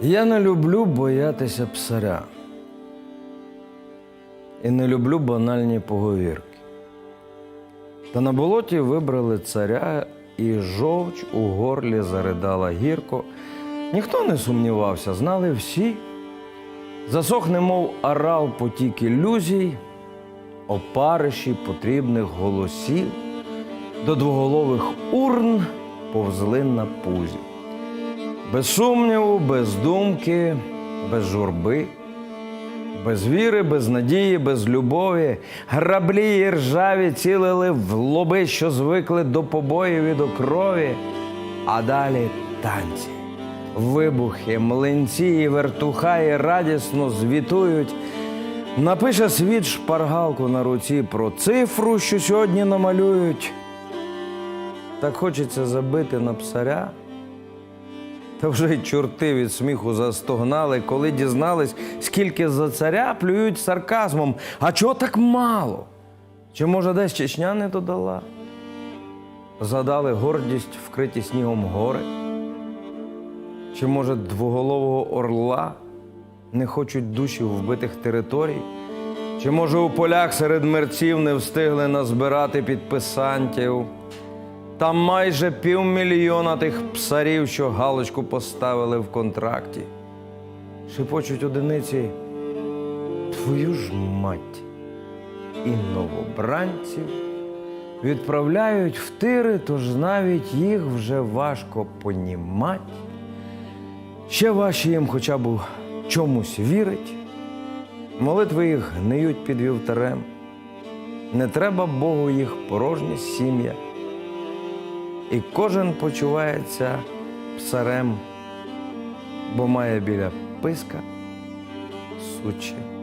Я не люблю боятися псаря. І не люблю банальні поговірки. Та на болоті вибрали царя, і жовч у горлі заридала гірко. Ніхто не сумнівався, знали всі. Засохне, мов арал потік ілюзій, опариші потрібних голосів, до двоголових урн повзли на пузі. Без сумніву, без думки, без журби, без віри, без надії, без любові, граблі і ржаві цілили в лоби, що звикли до побоїв і до крові, а далі танці, вибухи, млинці і вертухаї радісно звітують. Напише світ шпаргалку на руці про цифру, що сьогодні намалюють. Так хочеться забити на псаря. Та вже й чорти від сміху застогнали, коли дізнались, скільки за царя плюють сарказмом. А чого так мало? Чи може десь Чечня не додала? Задали гордість, вкриті снігом гори? Чи може двоголового орла не хочуть душі вбитих територій? Чи може у полях серед мерців не встигли назбирати підписантів? Там майже півмільйона тих псарів, що галочку поставили в контракті. Шепочуть одиниці твою ж мать. І новобранців відправляють в тири, тож навіть їх вже важко понімать. Ще важче їм хоча б чомусь вірить. Молитви їх гниють під вівтарем. Не треба Богу їх порожня сім'я і кожен почувається псарем, бо має біля писка суче